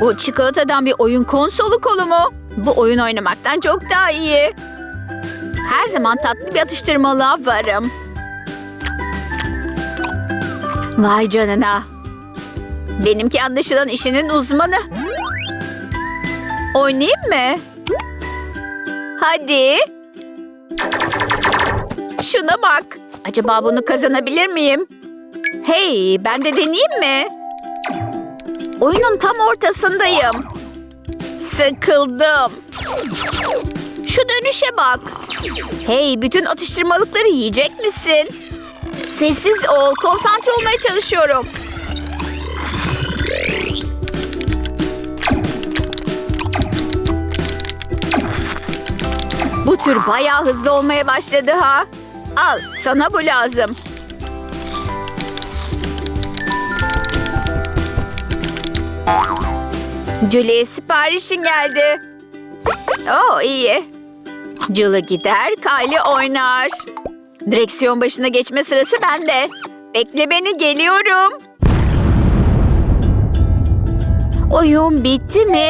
Bu çikolatadan bir oyun konsolu kolu mu? Bu oyun oynamaktan çok daha iyi. Her zaman tatlı bir atıştırmalığa varım. Vay canına. Benimki anlaşılan işinin uzmanı. Oynayayım mı? Hadi. Şuna bak. Acaba bunu kazanabilir miyim? Hey, ben de deneyeyim mi? Oyunun tam ortasındayım. Sıkıldım. Şu dönüşe bak. Hey, bütün atıştırmalıkları yiyecek misin? Sessiz ol, konsantre olmaya çalışıyorum. Bu tür bayağı hızlı olmaya başladı ha. Al, sana bu lazım. Julie siparişin geldi. Oo iyi. Julie gider, Kylie oynar. Direksiyon başına geçme sırası bende. Bekle beni geliyorum. Oyun bitti mi?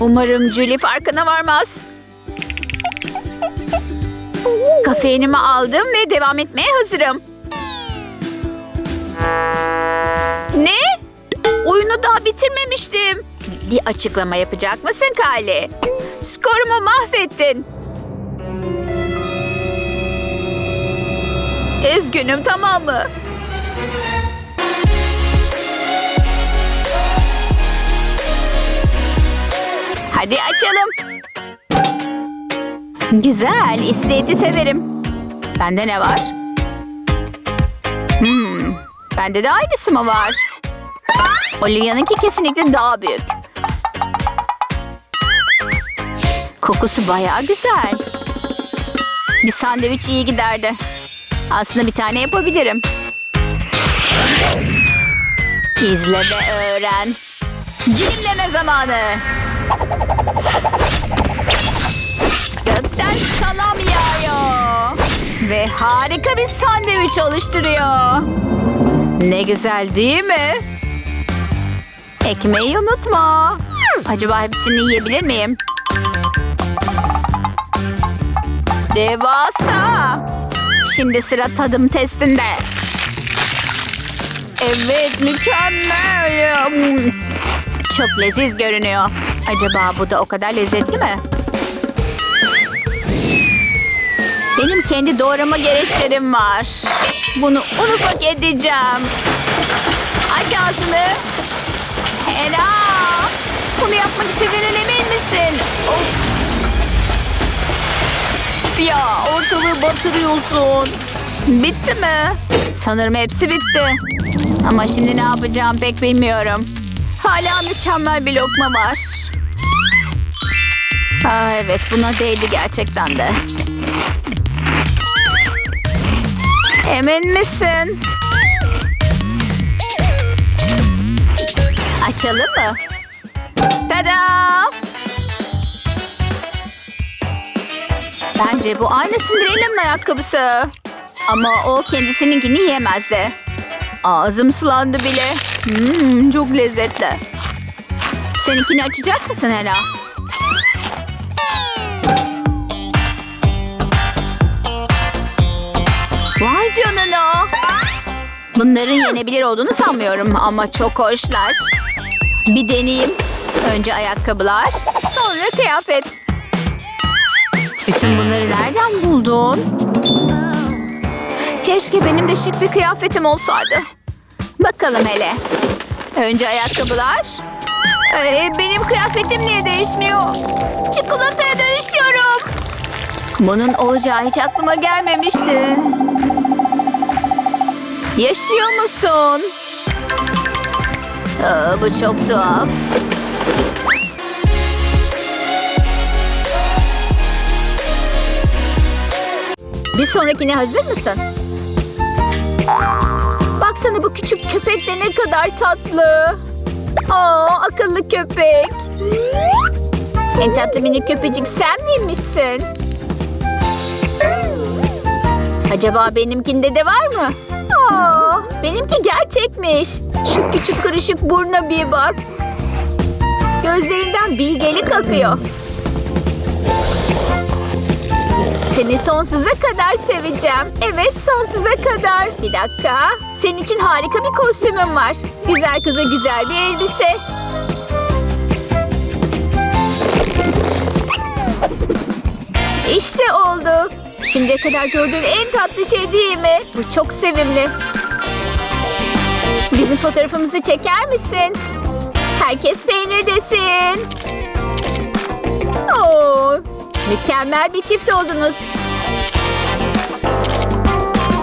Umarım Julie farkına varmaz. Kafeinimi aldım ve devam etmeye hazırım. Ne? Oyunu daha bitirmemiştim. Bir açıklama yapacak mısın Kale? Skorumu mahvettin. Üzgünüm tamam mı? Hadi açalım. Güzel, isleti severim. Bende ne var? Hmm, bende de aynısı mı var? Olivia'nınki kesinlikle daha büyük. Kokusu bayağı güzel. Bir sandviç iyi giderdi. Aslında bir tane yapabilirim. İzle ve öğren. Dilimleme zamanı. Gökten salam yağıyor. Ve harika bir sandviç oluşturuyor. Ne güzel değil mi? Ekmeği unutma. Acaba hepsini yiyebilir miyim? Devasa. Şimdi sıra tadım testinde. Evet mükemmel. Çok leziz görünüyor. Acaba bu da o kadar lezzetli mi? Benim kendi doğrama gereçlerim var. Bunu un ufak edeceğim. Aç ağzını. Hera! Bunu yapmak istediğine emin misin? Of. Ya ortalığı batırıyorsun. Bitti mi? Sanırım hepsi bitti. Ama şimdi ne yapacağım pek bilmiyorum. Hala mükemmel bir lokma var. Aa, evet buna değdi gerçekten de. Emin misin? Açalım mı? Tada! Bence bu aynı Cinderella'nın ayakkabısı. Ama o kendisininkini yiyemezdi. Ağzım sulandı bile. Hmm, çok lezzetli. Seninkini açacak mısın Ela? Vay canına. Bunların yenebilir olduğunu sanmıyorum ama çok hoşlar. Bir deneyeyim. Önce ayakkabılar, sonra kıyafet. Bütün bunları nereden buldun? Keşke benim de şık bir kıyafetim olsaydı. Bakalım hele. Önce ayakkabılar. Ee, benim kıyafetim niye değişmiyor? Çikolataya dönüşüyorum. Bunun olacağı hiç aklıma gelmemişti. Yaşıyor musun? Aa, bu çok tuhaf. Bir sonrakine hazır mısın? Baksana bu küçük köpek de ne kadar tatlı. Aa, akıllı köpek. En tatlı minik köpecik sen miymişsin? Acaba benimkinde de var mı? Aa, benimki gerçekmiş. Şu küçük kırışık buruna bir bak. Gözlerinden bilgelik akıyor. Seni sonsuza kadar seveceğim. Evet sonsuza kadar. Bir dakika. Senin için harika bir kostümüm var. Güzel kıza güzel bir elbise. İşte oldu. Şimdiye kadar gördüğün en tatlı şey değil mi? Bu çok sevimli. Bizim fotoğrafımızı çeker misin? Herkes beğenir desin. Mükemmel bir çift oldunuz.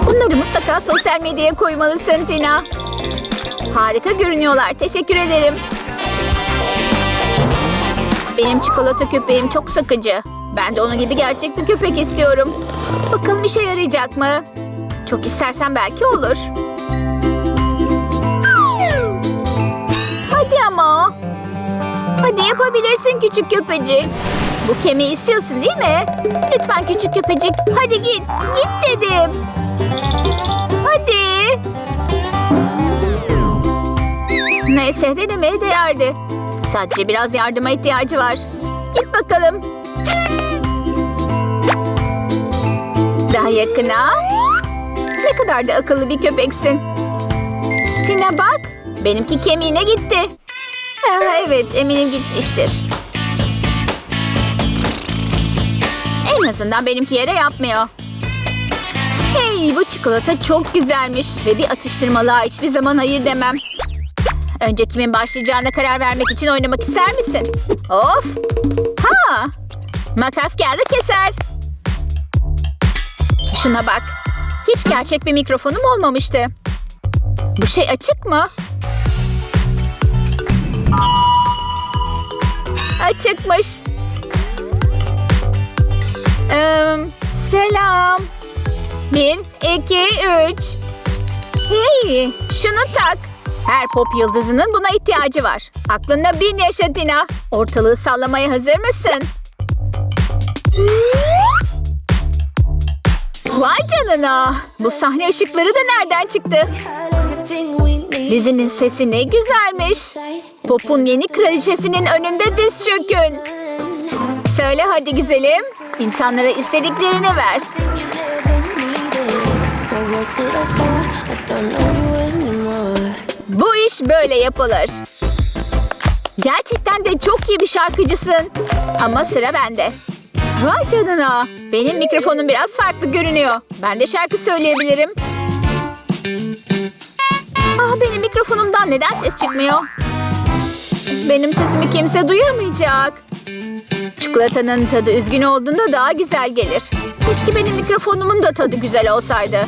Bunları mutlaka sosyal medyaya koymalısın Tina. Harika görünüyorlar. Teşekkür ederim. Benim çikolata köpeğim çok sıkıcı. Ben de onun gibi gerçek bir köpek istiyorum. Bakalım işe yarayacak mı? Çok istersen belki olur. Hadi ama. Hadi yapabilirsin küçük köpecik. Bu kemiği istiyorsun değil mi? Lütfen küçük köpecik. Hadi git. Git dedim. Hadi. Neyse denemeye değerdi. Sadece biraz yardıma ihtiyacı var. Git bakalım. Daha yakına. Ne kadar da akıllı bir köpeksin. Tina bak. Benimki kemiğine gitti. Evet eminim gitmiştir. En azından benimki yere yapmıyor. Hey bu çikolata çok güzelmiş ve bir atıştırmalığa hiçbir zaman hayır demem. Önce kimin başlayacağına karar vermek için oynamak ister misin? Of! Ha! Makas geldi keser. Şuna bak. Hiç gerçek bir mikrofonum olmamıştı. Bu şey açık mı? Açıkmış. Ee, selam. Bir, iki, üç. Hey, şunu tak. Her pop yıldızının buna ihtiyacı var. Aklında bin yaşa Tina. Ortalığı sallamaya hazır mısın? Vay canına. Bu sahne ışıkları da nereden çıktı? Dizinin sesi ne güzelmiş. Pop'un yeni kraliçesinin önünde diz çökün. Söyle hadi güzelim. İnsanlara istediklerini ver. Bu iş böyle yapılır. Gerçekten de çok iyi bir şarkıcısın. Ama sıra bende. Vay canına. Benim mikrofonum biraz farklı görünüyor. Ben de şarkı söyleyebilirim. Ah benim mikrofonumdan neden ses çıkmıyor? Benim sesimi kimse duyamayacak. Çikolatanın tadı üzgün olduğunda daha güzel gelir. Keşke benim mikrofonumun da tadı güzel olsaydı.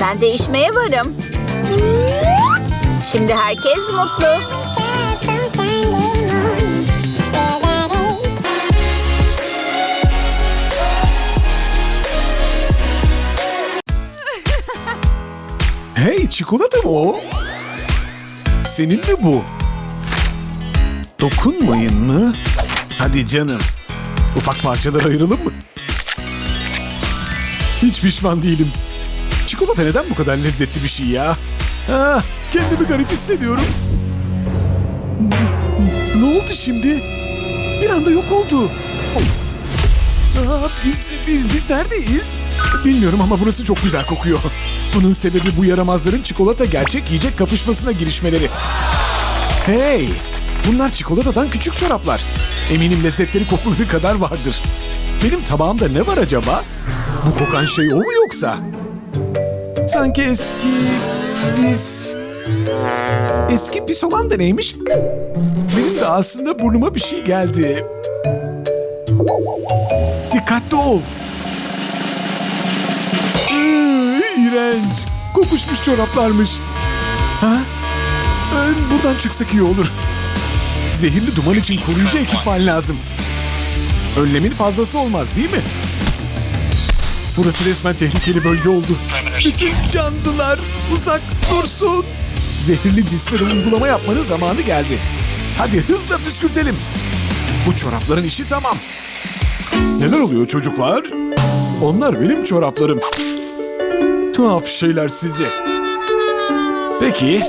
Ben değişmeye varım. Şimdi herkes mutlu. Hey çikolata mı o? Senin mi bu? Dokunmayın mı? Hadi canım. Ufak parçalara ayıralım mı? Hiç pişman değilim. Çikolata neden bu kadar lezzetli bir şey ya? Ah, kendimi garip hissediyorum. Ne oldu şimdi? Bir anda yok oldu. Aa, biz, biz, biz neredeyiz? Bilmiyorum ama burası çok güzel kokuyor. Bunun sebebi bu yaramazların çikolata gerçek yiyecek kapışmasına girişmeleri. Hey! Bunlar çikolatadan küçük çoraplar. Eminim lezzetleri kokuları kadar vardır. Benim tabağımda ne var acaba? Bu kokan şey o mu yoksa? Sanki eski... pis... Eski pis olan da neymiş? Benim de aslında burnuma bir şey geldi. Dikkatli ol. Iıı, İğrenç. Kokuşmuş çoraplarmış. Ha? Buradan çıksak iyi olur. Zehirli duman için koruyucu ekipman lazım. Önlemin fazlası olmaz değil mi? Burası resmen tehlikeli bölge oldu. Bütün canlılar uzak dursun. Zehirli cisme de uygulama yapmanın zamanı geldi. Hadi hızla püskürtelim. Bu çorapların işi tamam. Neler oluyor çocuklar? Onlar benim çoraplarım. Tuhaf şeyler sizi. Peki,